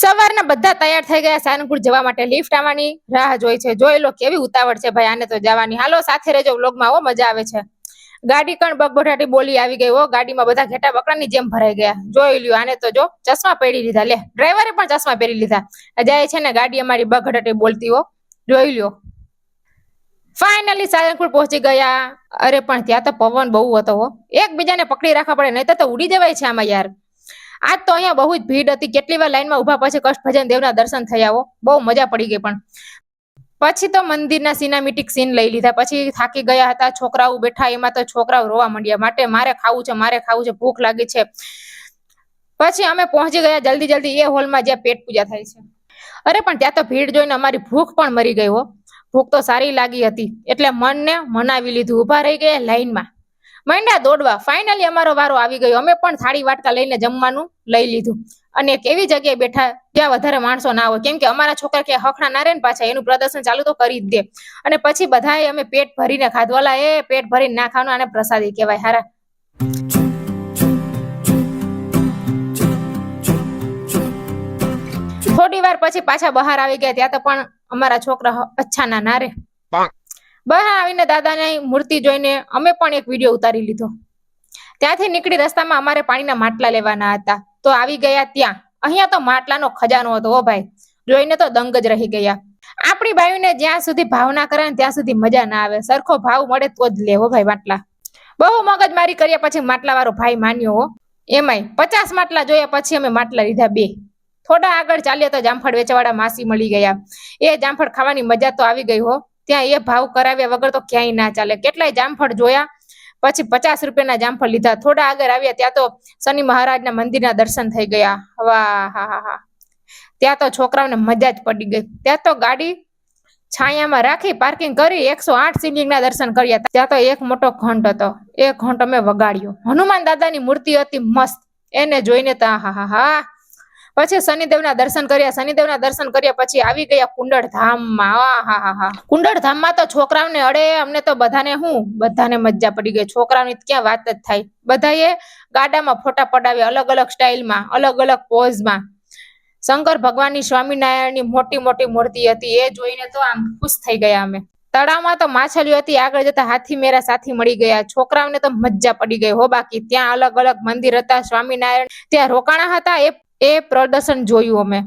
સવારના બધા તૈયાર થઈ ગયા સાનપુર જવા માટે લિફ્ટ આવવાની રાહ જોઈ છે. જોઈ લો કેવી ઉતાવળ છે ભાઈ, આને તો જવાની. હાલો, સાથે રહેજો વ્લોગમાં આવો મજા આવે છે. ગાડી કણ બગબટાટી બોલી આવી ગઈ હો. ગાડીમાં બધા ઘેટા બકરાની જેમ ભરાઈ ગયા. જોઈ લ્યો, આને તો જો ચશ્મા પહેરી લીધા. લે, ડ્રાઈવરે પણ ચશ્મા પહેરી લીધા. જાય છે ને ગાડી અમારી બગબટાટી બોલતી હો. જોઈ લ્યો. ફાઇનલી સારંગપુર પહોંચી ગયા. અરે, પણ ત્યાં તો પવન બહુ હતો એકબીજાને પકડી રાખવા પડે નહીં તો ઉડી જવાય છે આમાં યાર. આજ તો અહીંયા બહુ જ ભીડ હતી. કેટલી વાર લાઈનમાં ઊભા પછી કષ્ટભજન દેવના દર્શન થયા હો. બહુ મજા પડી ગઈ પણ. પછી તો મંદિરના સિનેમેટિક સીન લઈ લીધા. પછી થાકી ગયા હતા છોકરાઓ બેઠા. એમાં તો છોકરાઓ રોવા માંડ્યા. માટે મારે ખાવું છે, મારે ખાવું છે, ભૂખ લાગી છે. પછી અમે પહોંચી ગયા. જલ્દી જલ્દી એ હોલમાં જ્યાં પેટ પૂજા થાય છે. અરે પણ ત્યાં તો ભીડ જોઈને અમારી ભૂખ પણ મરી ગઈ હો. ભૂખ તો સારી લાગી હતી. એટલે મનને મનાવી લીધું. ઊભા રહી ગયા લાઈનમાં. માંડ્યા દોડવા. ફાઇનલી અમારો વારો આવી ગયો. અમે પણ થાળી વાટકા લઈને જમવાનું લઈ લીધું. અને એક એવી જગ્યાએ બેઠા જ્યાં વધારે માણસો ના હોય. કેમ કે અમારા છોકરા ક્યાં હખણા ના રહે ને પાછા એનું પ્રદર્શન ચાલુ તો કરી જ દે. અને પછી બધાએ અમે પેટ ભરીને ખાધવાલા એ પેટ ભરીને ના ખાવાનું આને પ્રસાદી કહેવાય. હારા. થોડી વાર પછી પાછા બહાર આવી ગયા. ત્યાં તો પણ અમારા છોકરા અચ્છા ના ના રે. બહાર આવીને દાદાની મૂર્તિ જોઈને અમે પણ એક વીડિયો ઉતારી લીધો. ત્યાંથી નીકળી રસ્તામાં અમારે પાણીના માટલા લેવાના હતા. તો આવી ગયા ત્યાં. અહીંયા તો માટલાનો ખજાનો હતો ઓ ભાઈ. જોઈને તો દંગ જ રહી ગયા. આપણી બાયુને જ્યાં સુધી ભાવ ના કરે ત્યાં સુધી મજા ના આવે. સરખો ભાવ મળે તો જ લેવો ભાઈ માટલા. બહુ મગજમારી કર્યા પછી માટલા વાળો ભાઈ માન્યો હો. એમાંય પચાસ માટલા જોયા પછી અમે માટલા લીધા બે. થોડા આગળ ચાલ્યા તો જામફળ વેચવાવાળા માસી મળી ગયા. એ જામફળ ખાવાની મજા તો આવી ગઈ હો. ત્યાં એ ભાવ કરાવ્યા વગર તો ક્યાંય ના ચાલે. કેટલાય જામફળ જોયા, પછી પચાસ રૂપિયાના જામફળ લીધા. થોડા આગળ આવ્યા, ત્યાં તો શનિ મહારાજના મંદિરના દર્શન થઈ ગયા. વાહ હા હા હા ત્યાં તો છોકરાઓને મજા જ પડી ગઈ. ત્યાં તો ગાડી છાયામાં રાખી પાર્કિંગ કરી, એકસો આઠ શિવલિંગના દર્શન કર્યા. ત્યાં તો એક મોટો ઘંટ હતો. એ ઘંટ અમે વગાડ્યો. હનુમાન દાદાની મૂર્તિ હતી મસ્ત. એને જોઈને તો હા હા હા પછી શનિદેવના દર્શન કર્યા, શનિદેવના દર્શન કર્યા પછી આવી ગયા કુંડળ ધામમાં હા હા હા કુંડળ ધામમાં તો છોકરાઓને અડે, અમને તો બધાને હું, બધાને મજા પડી ગઈ. છોકરાઓની ક્યાં વાત જ થાય. બધાએ ગાડામાં ફોટા પડાવ્યા, અલગ અલગ સ્ટાઇલમાં, અલગ અલગ પોઝમાં. શંકર ભગવાનની સ્વામિનારાયણની મોટી મોટી મૂર્તિ હતી, એ જોઈને તો આમ ખુશ થઈ ગયા અમે. તળાવમાં તો માછલીઓ હતી, આગળ જતા હાથી મેરા સાથી મળી ગયા. છોકરાઓને તો મજા પડી ગઈ. હો બાકી, ત્યાં અલગ અલગ મંદિર હતા, સ્વામિનારાયણ, ત્યાં રોકાણા હતા, એ એ પ્રદર્શન જોયું અમે.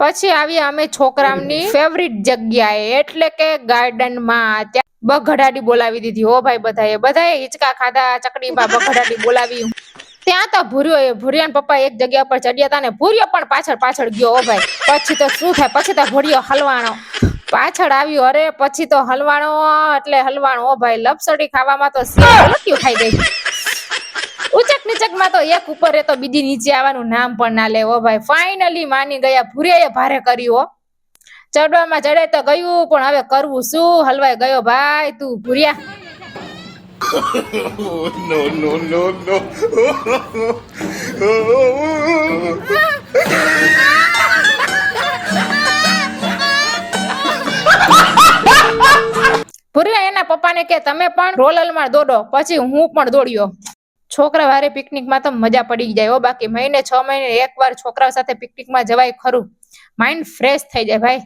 પછી આવ્યા અમે છોકરાઓની ફેવરિટ જગ્યાએ, એટલે કે ગાર્ડનમાં ત્યાં બઘડાડી બોલાવી દીધી. હો ભાઈ બધાએ બધાએ હિંચકા ખાધા, ચકડીમાં બઘડાડી બોલાવી. ત્યાં તો ભૂર્યો એ ભૂરિયાના પપ્પા એક જગ્યા પર ચડ્યા હતા ને, ભૂર્યો પણ પાછળ પાછળ ગયો, હો ભાઈ. પછી તો શું થાય? પછી તો ભૂર્યો હલવાણો પાછળ આવ્યો, અરે પછી તો હલવાણો એટલે હલવાણો હો ભાઈ. લપસડી ખાવામાં તો લક્યું ખાઈ ગઈ. ઉચક તો એક ઉપર એ તો બીજી નીચે આવવાનું નામ પણ ના લેવો ભાઈ. ફાઇનલી માની ગયા ભૂરિયાએ ભારે કર્યું ચડવામાં ચડે તો ગયું પણ હવે કરવું શું? હલવાઈ ગયો ભાઈ તું ભૂરિયા. Oh, no, no, no, no. ભૂરિયા એના પપ્પાને કે તમે પણ રોલલમાં દોડો પછી હું પણ દોડ્યો. છોકરા વારે પિકનિકમાં તો મજા પડી જાય હો. બાકી મહિને છ મહિને એકવાર છોકરાઓ સાથે પિકનિકમાં જવાય ખરું. માઇન્ડ ફ્રેશ થઈ જાય ભાઈ.